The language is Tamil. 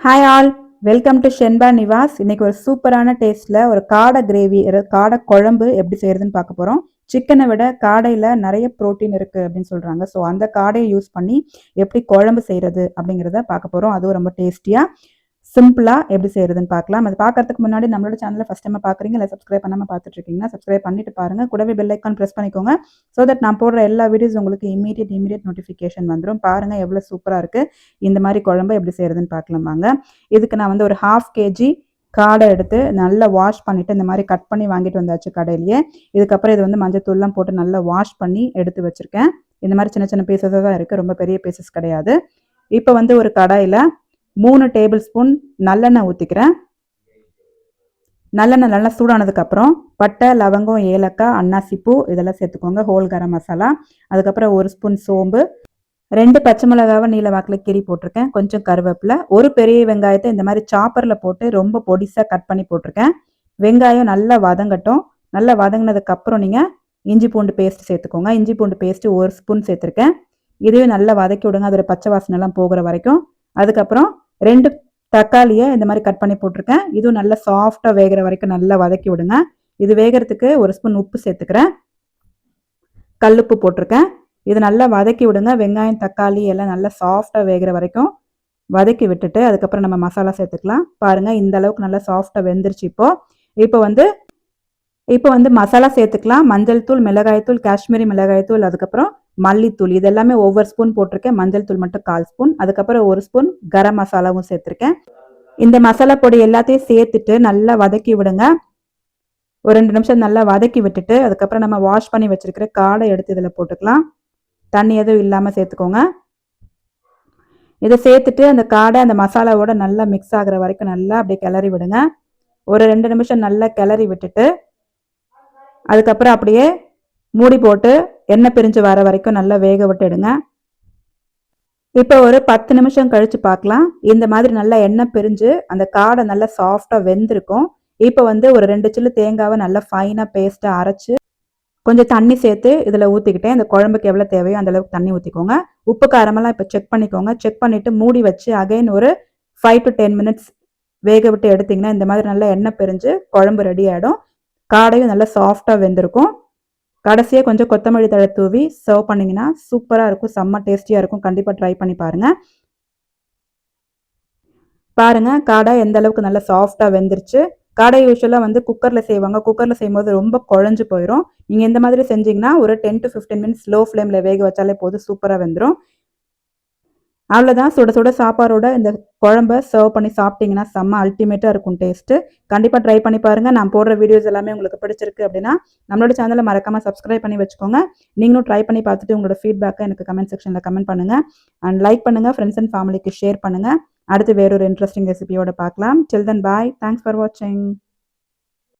Hi all welcome to Shenba Nivas இன்னைக்கு ஒரு சூப்பரான டேஸ்ட்டில் ஒரு காடை கிரேவி காடை குழம்பு எப்படி செய்யறதுன்னு பார்க்க போகிறோம் சிக்கனை விட காடையில் நிறைய ப்ரோட்டீன் இருக்குது அப்படின்னு சொல்கிறாங்க ஸோ அந்த காடையை யூஸ் பண்ணி எப்படி குழம்பு செய்கிறது அப்படிங்கிறத பார்க்க போகிறோம் அதுவும் ரொம்ப டேஸ்டியாக சிம்பிளாக எப்படி செய்யறதுன்னு பார்க்கலாம். அது பார்க்கறதுக்கு முன்னாடி நம்மளோட சேனலில் ஃபஸ்ட் டைம் பார்க்குறீங்க இல்லை சப்ஸ்கிரைப் பண்ணாமல் பார்த்துட்டு இருக்கீங்கன்னா சப்ஸ்கிரைப் பண்ணிட்டு பாருங்க. கூடவே பெல் ஐக்கான் ப்ரெஸ் பண்ணிக்கோங்க. ஸோ தட் நான் போடுற எல்லா வீடியோஸ் உங்களுக்கு இமீடியட் இமீடியட் நோட்டிஃபிகேஷன் வந்துடும் பாருங்க எவ்வளோ சூப்பராக இருக்குது இந்த மாதிரி குழம்பு எப்படி செய்யறதுன்னு பார்க்கலாம் வாங்க. இதுக்கு நான் வந்து ஒரு ஹாஃப் கேஜி காடை எடுத்து நல்லா வாஷ் பண்ணிவிட்டு இந்த மாதிரி கட் பண்ணி வாங்கிட்டு வந்தாச்சு கடையிலேயே. இதுக்கப்புறம் இது வந்து மஞ்சத்தூள்லாம் போட்டு நல்லா வாஷ் பண்ணி எடுத்து வச்சுருக்கேன். இந்த மாதிரி சின்ன சின்ன பீசஸாக தான் இருக்குது ரொம்ப பெரிய பீசஸ் கிடையாது. இப்போ வந்து ஒரு கடாயில் மூணு டேபிள் ஸ்பூன் நல்லெண்ணெய் ஊற்றிக்கிறேன் நல்லெண்ணெய் நல்லா சூடானதுக்கப்புறம் பட்டை லவங்கம் ஏலக்காய் அன்னாசிப்பூ இதெல்லாம் சேர்த்துக்கோங்க ஹோல் கரம் மசாலா அதுக்கப்புறம் ஒரு ஸ்பூன் சோம்பு ரெண்டு பச்சை மிளகாவை நீல வாக்கில் கீறி போட்டிருக்கேன் கொஞ்சம் கருவேப்பிலை. ஒரு பெரிய வெங்காயத்தை இந்த மாதிரி சாப்பரில் போட்டு ரொம்ப பொடிசாக கட் பண்ணி போட்டிருக்கேன். வெங்காயம் நல்லா வதங்கட்டும். நல்லா வதங்கினதுக்கப்புறம் நீங்கள் இஞ்சி பூண்டு பேஸ்ட் சேர்த்துக்கோங்க. இஞ்சி பூண்டு பேஸ்ட்டு ஒரு ஸ்பூன் சேர்த்துருக்கேன். இதையும் நல்லா வதக்கி விடுங்க. அதோட பச்சை வாசனைலாம் போகிற வரைக்கும். அதுக்கப்புறம் ரெண்டு தக்காளியை இந்த மாதிரி கட் பண்ணி போட்டிருக்கேன். இதுவும் நல்லா சாஃப்டாக வேகிற வரைக்கும் நல்லா வதக்கி விடுங்க. இது வேகிறதுக்கு ஒரு ஸ்பூன் உப்பு சேர்த்துக்கிறேன். கல்லுப்பு போட்டிருக்கேன். இது நல்லா வதக்கி விடுங்க. வெங்காயம் தக்காளி எல்லாம் நல்லா சாஃப்டாக வேகிற வரைக்கும் வதக்கி விட்டுட்டு அதுக்கப்புறம் நம்ம மசாலா சேர்த்துக்கலாம். பாருங்கள் இந்த அளவுக்கு நல்லா சாஃப்டாக வெந்துருச்சு இப்போது இப்போ வந்து இப்போ வந்து மசாலா சேர்த்துக்கலாம். மஞ்சள் தூள் மிளகாய் தூள் காஷ்மீரி மிளகாய் தூள் அதுக்கப்புறம் மல்லித்தூள் இது எல்லாமே ஒவ்வொரு ஸ்பூன் போட்டிருக்கேன். மஞ்சள் தூள் மட்டும் கால் ஸ்பூன் அதுக்கப்புறம் ஒரு ஸ்பூன் கரம் மசாலாவும் சேர்த்துருக்கேன். இந்த மசாலா பொடி எல்லாத்தையும் சேர்த்துட்டு நல்லா வதக்கி விடுங்க. ஒரு ரெண்டு நிமிஷம் நல்லா வதக்கி விட்டுட்டு அதுக்கப்புறம் நம்ம வாஷ் பண்ணி வச்சிருக்கிற காடை எடுத்து இதில் போட்டுக்கலாம். தண்ணி எதுவும் இல்லாமல் சேர்த்துக்கோங்க. இதை சேர்த்துட்டு அந்த காடை அந்த மசாலாவோட நல்லா மிக்ஸ் ஆகிற வரைக்கும் நல்லா அப்படியே கிளறி விடுங்க. ஒரு ரெண்டு நிமிஷம் நல்லா கிளறி விட்டுட்டு அதுக்கப்புறம் அப்படியே மூடி போட்டு எண்ணெய் பிரிஞ்சு வர வரைக்கும் நல்லா வேக விட்டுடுங்க. இப்போ ஒரு பத்து நிமிஷம் கழித்து பார்க்கலாம். இந்த மாதிரி நல்லா எண்ணெய் பிரிஞ்சு அந்த காடை நல்லா சாஃப்டாக வெந்திருக்கும். இப்போ வந்து ஒரு ரெண்டு சில்லு தேங்காவை நல்லா ஃபைனாக பேஸ்ட்டாக அரைச்சி கொஞ்சம் தண்ணி சேர்த்து இதில் ஊற்றிக்கிட்டேன் இந்த குழம்புக்கு எவ்வளோ தேவையோ அந்த அளவுக்கு தண்ணி ஊற்றிக்கோங்க உப்பு காரமெல்லாம் இப்போ செக் பண்ணிக்கோங்க. செக் பண்ணிவிட்டு மூடி வச்சு அகைன் ஒரு ஃபைவ் டு டென் மினிட்ஸ் வேக விட்டு எடுத்திங்கன்னா இந்த மாதிரி நல்லா எண்ணெய் பிரிஞ்சு குழம்பு ரெடி ஆகிடும் காடையும் நல்லா சாஃப்டாக வெந்திருக்கும். கடைசியாக கொஞ்சம் கொத்தமல்லி தழை தூவி சர்வ் பண்ணிங்கன்னா சூப்பராக இருக்கும். செம்ம டேஸ்டியாக இருக்கும். கண்டிப்பாக ட்ரை பண்ணி பாருங்கள் பாருங்கள் காடை எந்த அளவுக்கு நல்லா சாஃப்டாக வெந்துருச்சு. காடை யூஸ்வலாக வந்து குக்கரில் செய்வாங்க. குக்கரில் செய்யும்போது ரொம்ப குழஞ்சு போயிடும் நீங்கள் இந்த மாதிரி செஞ்சிங்கன்னா ஒரு ten to fifteen minutes low ஃப்ளேமில் வேக வச்சாலே போதும். சூப்பராக வெந்துடும் அவ்வளோதான் சுட சுட சாப்பாடோட இந்த குழம்ப சர்வ் பண்ணி சாப்பிட்டீங்கன்னா செம்ம அல்டிமேட்டாக இருக்கும் டேஸ்ட்டு கண்டிப்பாக ட்ரை பண்ணி பாருங்கள் நான் போடுற வீடியோஸ் எல்லாமே உங்களுக்கு பிடிச்சிருக்கு அப்படின்னா நம்மளோட சேனலை மறக்காமல் சப்ஸ்கிரைப் பண்ணி வச்சுக்கோங்க. நீங்களும் ட்ரை பண்ணி பார்த்துட்டு உங்களோட ஃபீட்பேக்கை எனக்கு கமெண்ட் செக்ஷனில் கமெண்ட் பண்ணுங்கள் அண்ட் லைக் பண்ணுங்கள் ஃப்ரெண்ட்ஸ் அண்ட் ஃபேமிலிக்கு ஷேர் பண்ணுங்கள் அடுத்து வேறொரு இன்ட்ரெஸ்டிங் ரெசிபியோட பார்க்கலாம். சில்தன் பாய் தேங்க்ஸ் ஃபார் வாட்சிங்